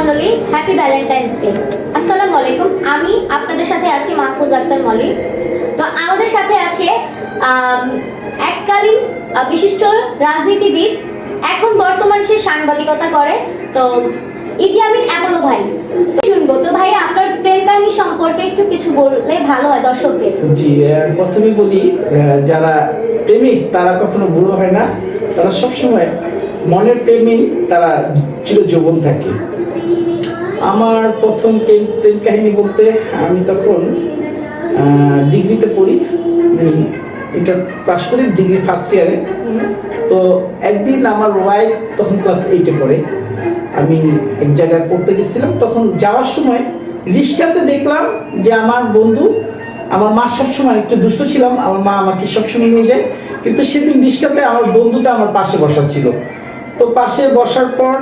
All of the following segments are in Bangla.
মণ্ডলী হ্যাপি ভ্যালেন্টাইন্স ডে আসসালামু আলাইকুম। আমি আপনাদের সাথে আছি মাহফুজ আক্তার মলি। তো আমাদের সাথে আছে আম, এককালীন বিশিষ্ট রাজনীতিবিদ এখন বর্তমান সে সাংবাদিকতা করে। তো ইতি আমিন এমনও ভাই। শুনব। তো ভাই আপনার প্রেম কাহিনী সম্পর্কে একটু কিছু বললে ভালো হয় দর্শকদের। জি প্রথমে বলি যারা প্রেমিক তারা কখনো বুড়ো হয় না। তারা সবসময় মনের প্রেমেই তারা চির যৌবন থাকে। আমার প্রথম প্রেম কাহিনী বলতে আমি তখন ডিগ্রিতে পড়ি। এটা পাশ করি, ডিগ্রি ফার্স্ট ইয়ারে তো একদিন আমার ওয়াইফ তখন ক্লাস এইটে পড়ে। আমি এক জায়গায় পড়তে গেছিলাম। তখন যাওয়ার সময় রিক্সাতে দেখলাম যে আমার বন্ধু, আমার মা সবসময় একটু দুষ্ট ছিলাম। আমার মা আমাকে সবসময় নিয়ে যায়। কিন্তু সেদিন রিক্সাতে আমার বন্ধুটা আমার পাশে বসা ছিল। তো পাশে বসার পর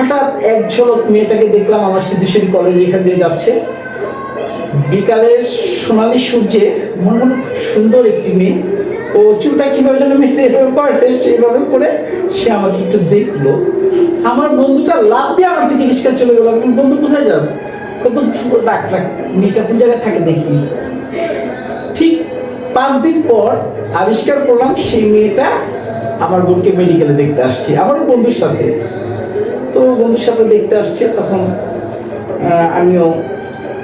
হঠাৎ এক ঝলক মেয়েটাকে দেখলাম আমার সিদ্ধেশ্বরী কলেজ এখান দিয়ে যাচ্ছে। বিকালের সোনালি সূর্যে মনে মনে সুন্দর একটি মেয়ে। ও চুলটা কীভাবে যেন মেয়ে এভাবে করে করে সে আমাকে একটু দেখল। আমার বন্ধুটা লাভ দিয়ে আমার দিকে রিক্সা চলে গেল। বন্ধু কোথায় যাস? ডাক ডাক, মেয়েটা কোন জায়গায় থাকে দেখি। ঠিক পাঁচ দিন পর আবিষ্কার করলাম সেই মেয়েটা আমার বোনকে মেডিকেলে দেখতে আসছে। আমার বন্ধুর সাথে। তো বন্ধুর সাথে দেখতে আসছে তখন আমিও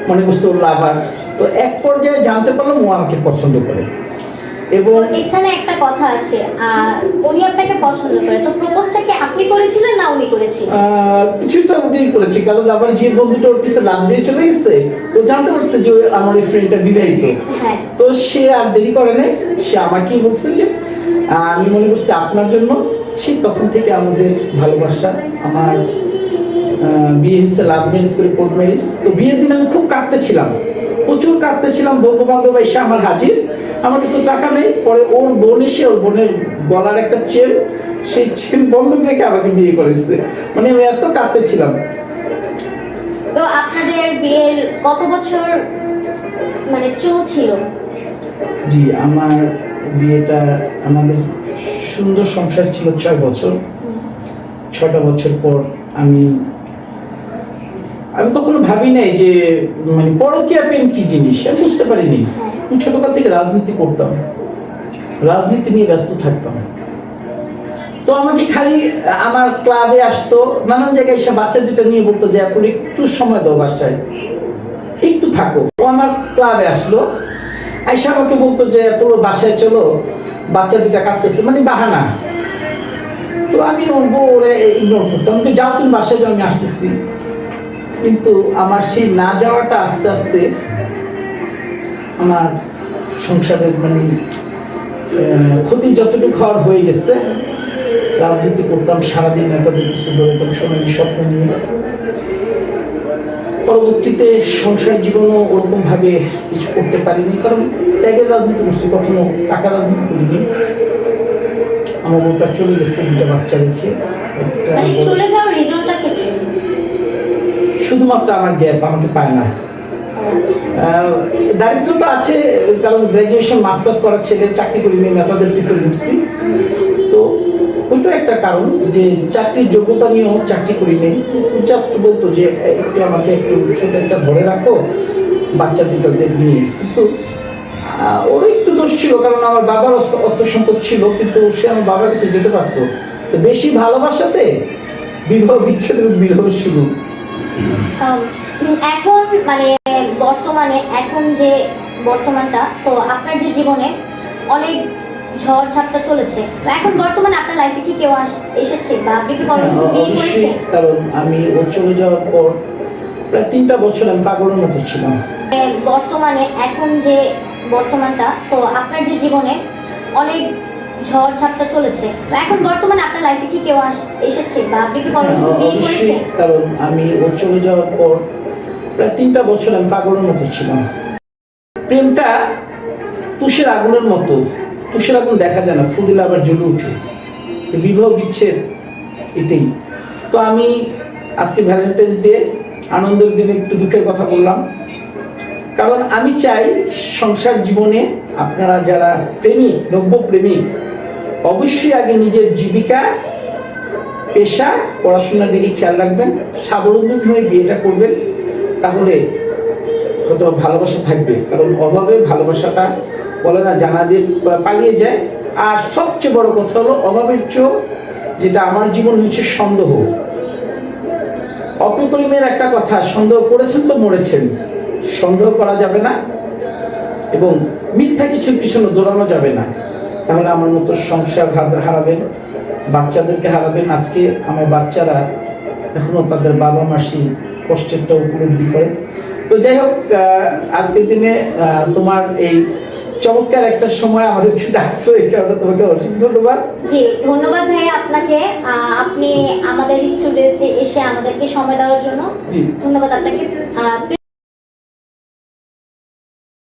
মনে করছি ওর লাভার তো এক পর্যায়ে জানতে পারলাম ও আমাকে পছন্দ করে। এবং এখানে একটা কথা আছে উনি আপনাকে পছন্দ করে তো প্রপোজটা কি আপনি করেছিলেন না উনি করেছিলেন? কিছুটা ওটাই করেছি কারণ আবার যে বন্ধুটা ওর পিছনে লাভ দিয়ে চলে গেছে ও জানতে পারছে যে আমার এই ফ্রেন্ডটা বিবাহিত। হ্যাঁ। তো সে আর দেরি করে নাই সে আমাকেই বলছে যে আমি মনে করছি আপনার জন্য সে তখন থেকে আমাদের ভালোবাসা আমার বিয়ে হচ্ছে লাভ ম্যারেজ করে কোর্ট ম্যারেজ তো বিয়ের দিন আমি খুব কাঁদতেছিলাম প্রচুর কাঁদতেছিলাম। বন্ধু বান্ধব এসে আমার হাজির। আমার কাছে টাকা নেই পরে ওর বোন এসে ওর বোনের গলার একটা চেন সেই চেন বন্ধক রেখে আমাকে বিয়ে করেছে। মানে আমি এত কাঁদতেছিলাম। তো আপনাদের বিয়ের কত বছর মানে চলছিল? জি আমার বিয়েটা আমাদের সুন্দর সংসার ছিল ছয় বছর। ছয়টা বছর পর আমি আমি কখনো ভাবি নাই যে মানে পরকীয়া প্রেম কি জিনিস? আমি বুঝতে পারিনি। আমি ছোটকাল থেকে রাজনীতি করতাম। রাজনীতি নিয়ে ব্যস্ত থাকতাম। তো আমাকে খালি আমার ক্লাবে আসতো, নানান জায়গায় এসে বাচ্চা দুটো নিয়ে বলতো যে একটু সময় দাও বাসায়। একটু থাকো। ও আমার ক্লাবে আসলো। আইসা আমাকে বলতো যে পুরো বাসায় চলো, বাচ্চা দুটা কাঁদতেছে। মানে বাহানা। তো আমি ওরে ইগনোর করতাম আমি যাও, তুমি বাসায় যাও, আমি আসতেছি। কিন্তু আমার সেই না যাওয়াটা আস্তে আস্তে আমার সংসারের মানে ক্ষতি যতটুকু হওয়ার হয়ে গেছে, রাজনীতি করতাম, সারাদিন নেতাদের পিছনে দৌড়াতাম সোনালি স্বপ্ন নিয়ে। পরবর্তীতে সংসার জীবনও ওরকম ভাবে কিছু করতে পারিনি কারণ ত্যাগের রাজনীতি করছি কখনো টাকা রাজনীতি করিনি। আমার বউটা চলে গেছে দুটা বাচ্চা রেখে। মানে শুধুমাত্র আমার গ্যাপ আমাকে পায় না। দারিদ্রতা আছে কারণ গ্র্যাজুয়েশন মাস্টার্স করার ছেলে চাকরি করি নিয়ে নেতাদের পিছনে ঢুকছি ওইটা একটা কারণ যে চাকরির যোগ্যতা নিয়েও চাকরি করি নেই। জাস্ট বলতো যে একটু আমাকে একটু ছোট একটা ধরে রাখো, বাচ্চা দুটোদের নিয়ে। কিন্তু ওরও একটু দোষ ছিল, কারণ আমার বাবার অর্থ- সম্পদ ছিল, কিন্তু সে আমার বাবার কাছে যেতে পারতো। তো বেশি ভালোবাসাতে বিবাহ বিচ্ছেদের বিবাহ শুরু। এখন মানে বর্তমানে, এখন যে বর্তমানটা, তো আপনার যে জীবনে অনেক ঝড় ঝাপটা চলেছে। তো এখন বর্তমানে আপনার লাইফে কি কেউ এসেছে বা আপনি কি করেছেন কারণ আমি ও চলে যাওয়ার পর প্রায় তিনটা বছর আমি পাগলের মতো ছিলাম। বর্তমানে এখন যে বর্তমানটা তো আপনার যে জীবনে অনেক ঝড় ঝাপটা চলেছে। তো এখন বর্তমানে আপনার লাইফে কি কেউ এসেছে বা আপনি কি হ্যাঁ, করেছেন কারণ আমি ও চলে যাওয়ার পর প্রায় তিনটা বছর আমি পাগলের মতো ছিলাম। প্রেমটা তুষের আগুনের মতো। তুষের আগুন দেখা যায় না, ফুদিলে আবার জ্বলে উঠে তো বিবাহ বিচ্ছেদ এটাই। তো আমি আজকে ভ্যালেন্টাইন্স ডে আনন্দের দিনে একটু দুঃখের কথা বললাম। কারণ আমি চাই সংসার জীবনে আপনারা যারা প্রেমী, নব্য প্রেমিক অবশ্যই আগে নিজের জীবিকা, পেশা, পড়াশোনার দিকে খেয়াল রাখবেন স্বাবলম্বী হয়ে বিয়েটা করবেন, তাহলে কত ভালোবাসা থাকবে। কারণ অভাবে ভালোবাসাটা বলে না, জানা দিয়ে পালিয়ে যায়। আর সবচেয়ে বড় কথা হলো, অভাবের চোখ, যেটা আমার জীবন হচ্ছে সন্দেহ। অপকরিমের একটা কথা, সন্দেহ করেছেন তো মরেছেন। সন্দেহ করা যাবে না এবং মিথ্যা কিছুর পিছনে দৌড়ানো যাবে না। তাহলে আমার মতো সংসার হার- হারাবেন, বাচ্চাদেরকে হারাবেন। আজকে আমার বাচ্চারা এখনও তাদের বাবা মাসি কষ্টেরটা উপলব্ধি করে। তো যাই হোক আজকের দিনে তোমার এই চমৎকার একটা সময় আমাদেরকে ডাকছো এই কারণে তোমাকে অসংখ্য ধন্যবাদ। জি ধন্যবাদ ভাই আপনাকে। আহ, আপনি আমাদের স্টুডিওতে এসে আমাদেরকে সময় দেওয়ার জন্য ধন্যবাদ আপনাকে।